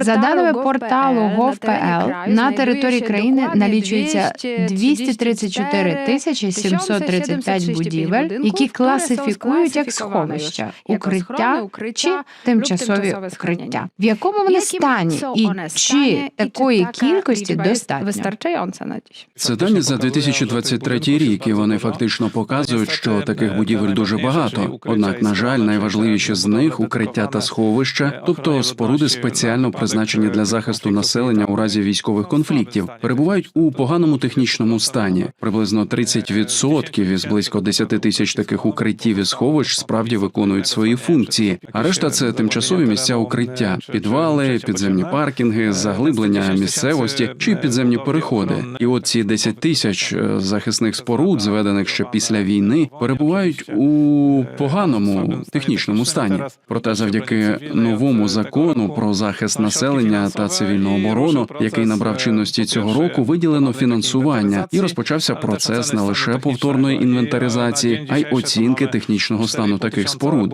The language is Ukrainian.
За даними порталу gov.pl, на території країни налічується 234 тисячі 735 будівель, які класифікують як сховища, укриття чи тимчасові укриття. В якому вони стані і чи такої кількості достатньо? Dziś. Це дані за 2023 рік, і вони фактично показують, що таких будівель дуже багато. Однак, на жаль, найважливіші з них укриття та сховища, тобто споруди спеціально призначені для захисту населення у разі військових конфліктів, перебувають у поганому технічному стані. Приблизно 30% із близько 10 тисяч таких укриттів і сховищ справді виконують свої функції. А решта це тимчасові місця укриття, підвали, підземні паркінги, заглиблення місцевості чи підземні переходи. І от ці 10 тисяч е, захисних споруд, зведених ще після війни, перебувають у поганому технічному стані. Проте, завдяки новому закону про захист населення та цивільну оборону, який набрав чинності цього року, виділено фінансування і розпочався процес не лише повторної інвентаризації, а й оцінки технічного стану таких споруд.